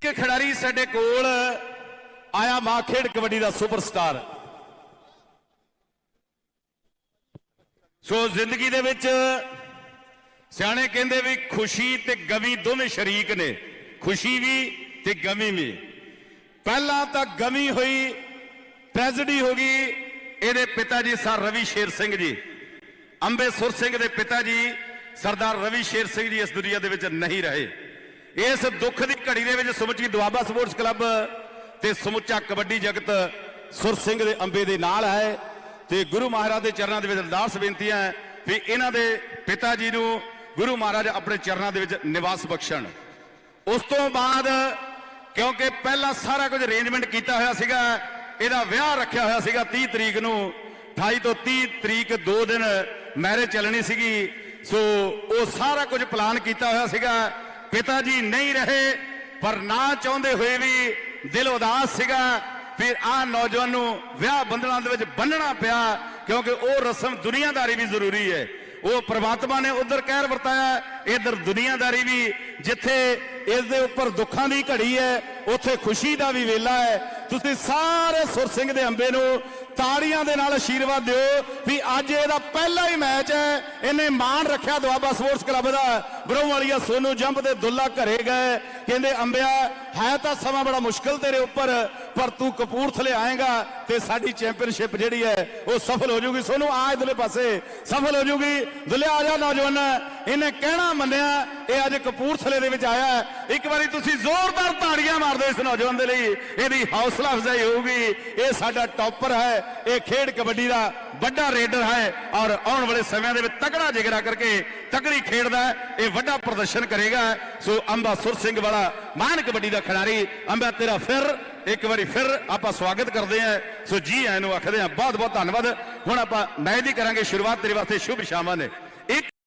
ਕਿ ਖਿਡਾਰੀ ਸਾਡੇ ਕੋਲ ਆਇਆ ਮਾ ਖੇਡ ਕਬੱਡੀ ਦਾ ਸੁਪਰਸਟਾਰ। ਸੋ ਜ਼ਿੰਦਗੀ ਦੇ ਵਿੱਚ ਸਿਆਣੇ ਕਹਿੰਦੇ ਵੀ ਖੁਸ਼ੀ ਤੇ ਗਮੀ ਦੋਵੇਂ ਸ਼ਰੀਕ ਨੇ। ਖੁਸ਼ੀ ਵੀ ਤੇ ਗਮੀ ਵੀ। ਪਹਿਲਾਂ ਤਾਂ ਗਮੀ ਹੋਈ ਟ੍ਰੈਜਡੀ ਹੋ ਗਈ ਇਹਦੇ ਪਿਤਾ ਜੀ ਸਰ ਰਵੀ ਸ਼ੇਰ ਸਿੰਘ ਜੀ। ਅੰਬੇ ਸੁਰ ਸਿੰਘ ਦੇ ਪਿਤਾ ਜੀ ਸਰਦਾਰ ਰਵੀ ਸ਼ੇਰ ਸਿੰਘ ਜੀ ਇਸ ਦੁਨੀਆ ਦੇ ਵਿੱਚ ਨਹੀਂ ਰਹੇ। ਇਸ ਦੁੱਖ ਦੀ ਘੜੀ ਦੇ ਵਿੱਚ ਸਮੁੱਚੀ ਦੁਆਬਾ ਸਪੋਰਟਸ ਕਲੱਬ ਤੇ ਸਮੁੱਚਾ ਕਬੱਡੀ ਜਗਤ ਸੁਰ ਸਿੰਘ ਦੇ ਅੰਬੇ ਦੇ ਨਾਲ ਹੈ ਤੇ ਗੁਰੂ ਮਹਾਰਾਜ ਦੇ ਚਰਨਾਂ ਦੇ ਵਿੱਚ ਅਰਦਾਸ ਬੇਨਤੀ ਹੈ ਵੀ ਇਹਨਾਂ ਦੇ ਪਿਤਾ ਜੀ ਨੂੰ ਗੁਰੂ ਮਹਾਰਾਜ ਆਪਣੇ ਚਰਨਾਂ ਦੇ ਵਿੱਚ ਨਿਵਾਸ ਬਖਸ਼ਣ। ਉਸ ਤੋਂ ਬਾਅਦ ਕਿਉਂਕਿ ਪਹਿਲਾਂ ਸਾਰਾ ਕੁਝ ਅਰੇਂਜਮੈਂਟ ਕੀਤਾ ਹੋਇਆ ਸੀਗਾ ਇਹਦਾ ਵਿਆਹ ਰੱਖਿਆ ਹੋਇਆ ਸੀਗਾ 30 ਤਰੀਕ ਨੂੰ। 28 ਤੋਂ 30 ਤਰੀਕ ਦੋ ਦਿਨ ਮੈਰਿਜ ਚੱਲਣੀ ਸੀਗੀ। ਸੋ ਉਹ ਸਾਰਾ ਕੁਝ ਪਲਾਨ ਕੀਤਾ ਹੋਇਆ ਸੀਗਾ। ਪਿਤਾ ਜੀ ਨਹੀਂ ਰਹੇ, ਪਰ ਨਾ ਚਾਹੁੰਦੇ ਹੋਏ ਵੀ ਦਿਲ ਉਦਾਸ ਸੀਗਾ। ਫਿਰ ਆ ਨੌਜਵਾਨ ਨੂੰ ਵਿਆਹ ਬੰਧਨਾਂ ਦੇ ਵਿੱਚ ਬੰਨਣਾ ਪਿਆ, ਕਿਉਂਕਿ ਉਹ ਰਸਮ ਦੁਨੀਆਦਾਰੀ ਵੀ ਜ਼ਰੂਰੀ ਹੈ। ਉਹ ਪ੍ਰਮਾਤਮਾ ਨੇ ਉਧਰ ਕਹਿਰ ਵਰਤਾਇਆ, ਇਧਰ ਦੁਨੀਆਦਾਰੀ ਵੀ। ਜਿੱਥੇ ਇਸ ਦੇ ਉੱਪਰ ਦੁੱਖਾਂ ਦੀ ਘੜੀ ਹੈ, ਉੱਥੇ ਖੁਸ਼ੀ ਦਾ ਵੀ ਵੇਲਾ ਹੈ। ਤੁਸੀਂ ਸਾਰੇ ਸੁਰ ਸਿੰਘ ਦੇ ਅੰਬੇ ਨੂੰ ਤਾੜੀਆਂ ਦੇ ਨਾਲ ਆਸ਼ੀਰਵਾਦ ਦਿਓ ਵੀ ਅੱਜ ਇਹਦਾ ਪਹਿਲਾ ਹੀ ਮੈਚ ਹੈ। ਇਹਨੇ ਮਾਣ ਰੱਖਿਆ ਦੁਆਬਾ ਸਪੋਰਟਸ ਕਲੱਬ ਦਾ। ਬਰੋਂ ਵਾਲੀਆ ਸੋਨੂ ਜੰਪ ਦੇ ਦੁੱਲਾ ਘਰੇ ਗਏ। ਕਹਿੰਦੇ, ਅੰਬਿਆ, ਹੈ ਤਾਂ ਸਮਾਂ ਬੜਾ ਮੁਸ਼ਕਲ ਤੇਰੇ ਉੱਪਰ ਪਰ ਤੂੰ ਕਪੂਰਥਲੇ ਆਏਗਾ ਤੇ ਸਾਡੀ ਚੈਂਪੀਅਨਸ਼ਿਪ ਜਿਹੜੀ ਹੈ, ਉਹ ਸਫਲ ਹੋ ਜਾਊਗੀ। ਸੋਨੂ ਆ ਇਧਰਲੇ ਪਾਸੇ, ਸਫਲ ਹੋ ਜਾਊਗੀ। ਦੁੱਲਿਆ ਆ ਜਾ ਨੌਜਵਾਨ, ਇਹਨੇ ਕਹਿਣਾ ਮੰਨਿਆ, ਇਹ ਅੱਜ ਕਪੂਰਥਲੇ ਦੇ ਵਿੱਚ ਆਇਆ ਇੱਕ ਵਾਰੀ ਤੁਸੀਂ ਜ਼ੋਰਦਾਰ ਤਾੜੀਆਂ ਮਾਰਦੇ ਦਿਓ ਇਸ ਨੌਜਵਾਨ ਦੇ ਲਈ। ਇਹਦੀ ਹੌਸਲਾ ਅਫਜ਼ਾਈ ਹੋਊਗੀ। ਇਹ ਸਾਡਾ ਟੌਪਰ ਹੈ, ਇਹ ਖੇਡ ਕਬੱਡੀ ਦਾ ਵੱਡਾ ਰੇਡਰ ਹੈ ਔਰ ਆਉਣ ਵਾਲੇ ਸਮਿਆਂ ਦੇ ਵਿੱਚ ਤਕੜਾ ਜਿਗਰਾ ਕਰਕੇ ਤਕੜੀ ਖੇਡਦਾ ਇਹ ਵੱਡਾ ਪ੍ਰਦਰਸ਼ਨ ਕਰੇਗਾ। ਸੋ ਅੰਬਾ ਸੁਰ ਸਿੰਘ ਵਾਲਾ, ਮਾਨ ਕਬੱਡੀ ਦਾ ਖਿਡਾਰੀ, ਅੰਬਾ ਤੇਰਾ ਫਿਰ ਇੱਕ ਵਾਰੀ ਫਿਰ ਆਪਾਂ ਸਵਾਗਤ ਕਰਦੇ ਹਾਂ। ਸੋ ਜੀ ਆਇਆਂ ਨੂੰ ਆਖਦੇ ਹਾਂ ਬਹੁਤ ਬਹੁਤ ਧੰਨਵਾਦ। ਹੁਣ ਆਪਾਂ ਮੈਚ ਦੀ ਕਰਾਂਗੇ ਸ਼ੁਰੂਆਤ ਤੇਰੇ ਵਾਸਤੇ। ਸ਼ੁਭ ਸ਼ਾਮਾਂ ਨੇ।